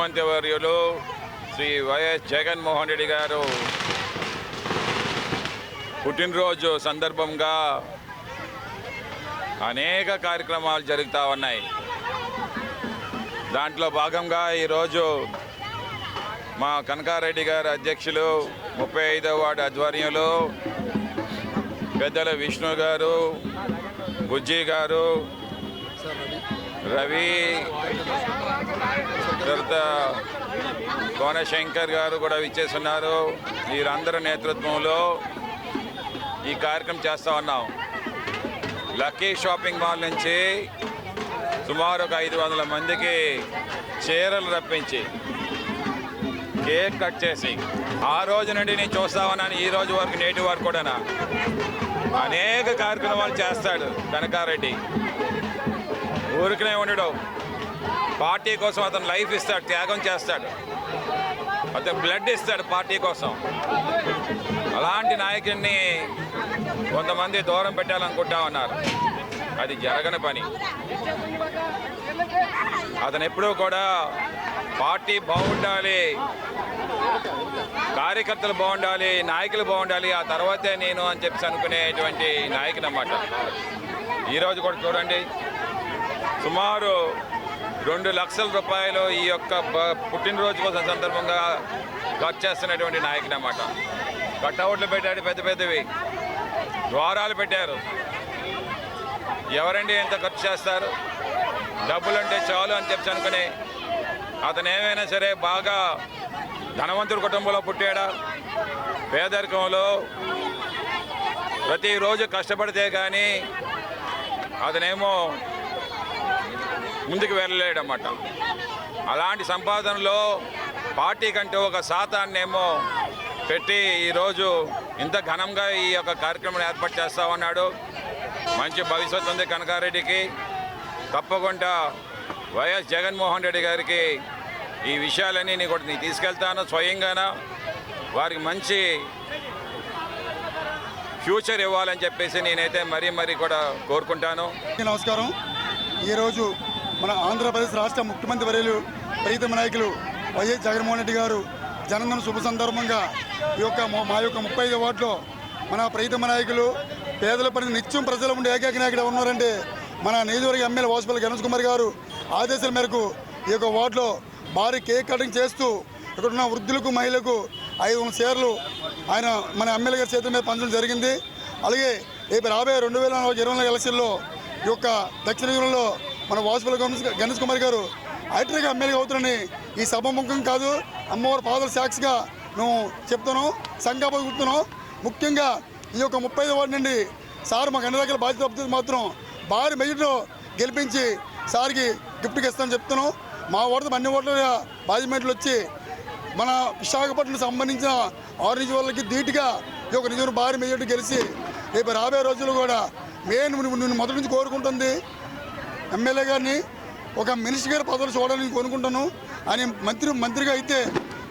ముఖ్యమంత్రి వర్యులు శ్రీ వైఎస్ జగన్మోహన్ రెడ్డి గారు. పుట్టినరోజు సందర్భంగా అనేక కార్యక్రమాలు జరుగుతూ ఉన్నాయి. దాంట్లో భాగంగా ఈరోజు మా కనకారెడ్డి గారు అధ్యక్షులు ముప్పై ఐదవ వార్డు ఆధ్వర్యంలో పెద్దల విష్ణు గారు బుజ్జి గారు రవి తర్వాత కోనశంకర్ గారు కూడా విచ్చేస్తున్నారు. వీరందరి నేతృత్వంలో ఈ కార్యక్రమం చేస్తూ ఉన్నాం. లక్కీ షాపింగ్ మాల్ నుంచి సుమారు ఒక ఐదు వందల మందికి చీరలు రప్పించి కేక్ కట్ చేసి ఆ రోజు నుండి నేను చూస్తా ఉన్నాను ఈ రోజు వరకు నేటి వరకు కూడా అనేక కార్యక్రమాలు చేస్తాడు కనకారెడ్డి. ఊరికనే ఉండడు పార్టీ కోసం అతను లైఫ్ ఇస్తాడు త్యాగం చేస్తాడు. అతను బ్లడ్ ఇస్తాడు పార్టీ కోసం. అలాంటి నాయకుడిని కొంతమంది దూరం పెట్టాలనుకుంటా ఉన్నారు. అది జరగని పని. అతను ఎప్పుడూ కూడా పార్టీ బాగుండాలి కార్యకర్తలు బాగుండాలి నాయకులు బాగుండాలి ఆ తర్వాతే నేను అని చెప్పి అనుకునేటువంటి నాయకుడు అన్నమాట. ఈరోజు కూడా చూడండి. సుమారు రెండు లక్షల రూపాయలు ఈ యొక్క పుట్టినరోజు కోసం సందర్భంగా ఖర్చు చేస్తున్నటువంటి నాయకుడు అన్నమాట. కట్అవుట్లు పెట్టాడు పెద్ద పెద్దవి. ద్వారాలు పెట్టారు. ఎవరండి ఎంత ఖర్చు చేస్తారు? డబ్బులు అంటే చాలు అని చెప్పి అనుకుని అతను ఏమైనా సరే బాగా ధనవంతుడి కుటుంబంలో పుట్టాడా? పేదరికంలో ప్రతిరోజు కష్టపడితే కానీ అతనేమో ముందుకు వెళ్ళలేడన్నమాట. అలాంటి సంపాదనలో పార్టీ కంటే ఒక శాతాన్నేమో పెట్టి ఈరోజు ఇంత ఘనంగా ఈ యొక్క కార్యక్రమం ఏర్పాటు చేస్తామన్నాడు మంచి భవిష్యత్తు ఉంది కనకారెడ్డికి. తప్పకుండా వైఎస్ జగన్మోహన్ రెడ్డి గారికి ఈ విషయాలన్నీ నేను కూడా నేను తీసుకెళ్తాను స్వయంగాన. వారికి మంచి ఫ్యూచర్ ఇవ్వాలని చెప్పేసి నేనైతే మరీ మరీ కూడా కోరుకుంటాను. నమస్కారం. ఈరోజు మన ఆంధ్రప్రదేశ్ రాష్ట్ర ముఖ్యమంత్రి వర్యులు ప్రీతమ నాయకులు వైఎస్ జగన్మోహన్ రెడ్డి గారు జనందన శుభ సందర్భంగా ఈ యొక్క మా- యొక్క ముప్పై ఐదు వార్డులో మన ప్రీతమ నాయకులు పేదల పని నిత్యం ప్రజల ఉండే ఏకైక నాయకుడు ఉన్నారంటే మన నియోజకవర్గ ఎమ్మెల్యే వాసుపల్లి గణేష్ కుమార్ గారు. ఆదేశాల మేరకు ఈ యొక్క వార్డులో భారీ కేక్ కటింగ్ చేస్తూ ఇక్కడ ఉన్న వృద్ధులకు మహిళలకు ఐదు వందల షేర్లు ఆయన మన ఎమ్మెల్యే గారి చేతుల మీద పంచడం జరిగింది. అలాగే రేపు రాబోయే రెండు వేల ఇరవై నాలుగు ఎలక్షన్లో ఈ యొక్క దక్షిణ జిల్లాలో మన వాసుపల్లి గణేష్ గణేష్ కుమార్ గారు ఐటీగా ఎమ్మెల్యే అవుతారని ఈ సభ ముఖం కాదు. అమ్మవారి పాదల సాక్షిగా నువ్వు చెప్తాను సంఘాపద కూర్చున్నావు ముఖ్యంగా ఈ యొక్క ముప్పై ఐదు వార్డు నుండి సార్ మాకు అన్ని రకాల బాధ్యత అప్పచెప్తే మాత్రం భారీ మెజార్టీలో గెలిపించి సార్కి గిఫ్ట్కి ఇస్తాను చెప్తాను మా వార్డు అన్ని ఓట్ల బాధ్యతలు వచ్చి మన విశాఖపట్నం సంబంధించిన ఆరెంజ్ వాళ్ళకి ధీటుగా ఈ యొక్క నిజం భారీ మెజార్టీ గెలిచి రేపు రాబోయే రోజుల్లో కూడా మెయిన్ నువ్వు మొదటి నుంచి కోరుకుంటుంది. ఎమ్మెల్యే గారిని ఒక మినిస్టర్ గారి పదవులు చూడాలని కోరుకుంటాను ఆయన మంత్రి మంత్రిగా అయితే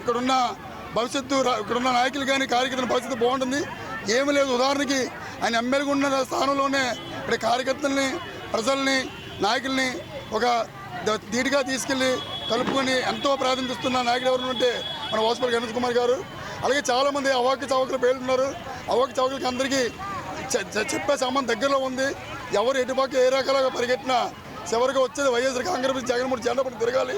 ఇక్కడున్న భవిష్యత్తు ఇక్కడున్న నాయకులు కానీ కార్యకర్తల భవిష్యత్తు బాగుంటుంది. ఏమీ లేదు. ఉదాహరణకి ఆయన ఎమ్మెల్యేగా ఉన్న స్థానంలోనే ఇక్కడ కార్యకర్తల్ని ప్రజల్ని నాయకుల్ని ఒక ధీటుగా తీసుకెళ్ళి కలుపుకొని ఎంతో ప్రాధాన్యతిస్తున్న నాయకుడు ఎవరు ఉంటే మన వాసుపల్లి గణేష్ కుమార్ గారు. అలాగే చాలామంది అవాకి చవకలు పేలుతున్నారు అవాకి చౌకలకి అందరికీ చెప్పే సంబంధం దగ్గరలో ఉంది. ఎవరు ఎటుపాకి ఏ రకాలుగా పరిగెట్టినా చివరిగా వచ్చేది వైఎస్ఆర్ కాంగ్రెస్ జగన్మోహన్ జెండా పట్టి తిరగాలి.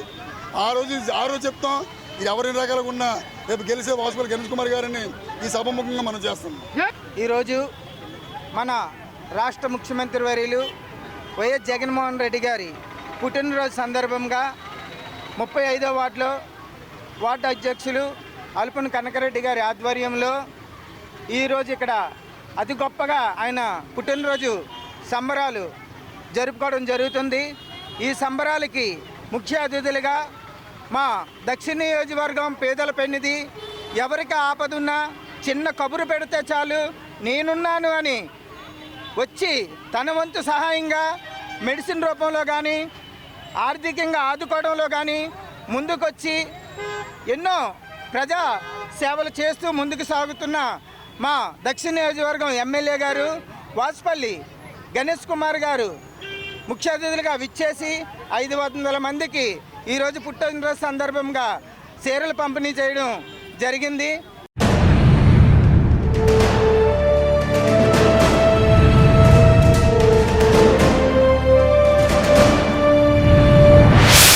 ఆ రోజు ఆ రోజు చెప్తాం ఇది ఎవరిని ఎన్ని రకాలుగా ఉన్నా రేపు గెలిచే వాసుపల్లి గణేష్ కుమార్ గారిని ఈ సభముఖంగా మనం చేస్తాం. ఈరోజు మన రాష్ట్ర ముఖ్యమంత్రి వర్యులు వైఎస్ జగన్మోహన్ రెడ్డి గారి పుట్టినరోజు సందర్భంగా ముప్పై ఐదో వార్డులో వార్డు అధ్యక్షులు అల్పన్ కనకరెడ్డి గారి ఆధ్వర్యంలో ఈరోజు ఇక్కడ అతి గొప్పగా ఆయన పుట్టినరోజు సంబరాలు జరుపుకోవడం జరుగుతుంది. ఈ సంబరాలకి ముఖ్య అతిథులుగా మా దక్షిణ నియోజకవర్గం పేదల పెన్నిది ఎవరికి ఆపదున్నా చిన్న కబురు పెడితే చాలు నేనున్నాను అని వచ్చి తన వంతు సహాయంగా మెడిసిన్ రూపంలో కానీ ఆర్థికంగా ఆదుకోవడంలో కానీ ముందుకొచ్చి ఎన్నో ప్రజా సేవలు చేస్తూ ముందుకు సాగుతున్న మా దక్షిణ నియోజకవర్గం ఎమ్మెల్యే గారు వాసుపల్లి గణేష్ కుమార్ గారు ముఖ్య అతిథులుగా విచ్చేసి ఐదు వందల మందికి ఈరోజు పుట్టినరోజు సందర్భంగా చీరలు పంపిణీ చేయడం జరిగింది.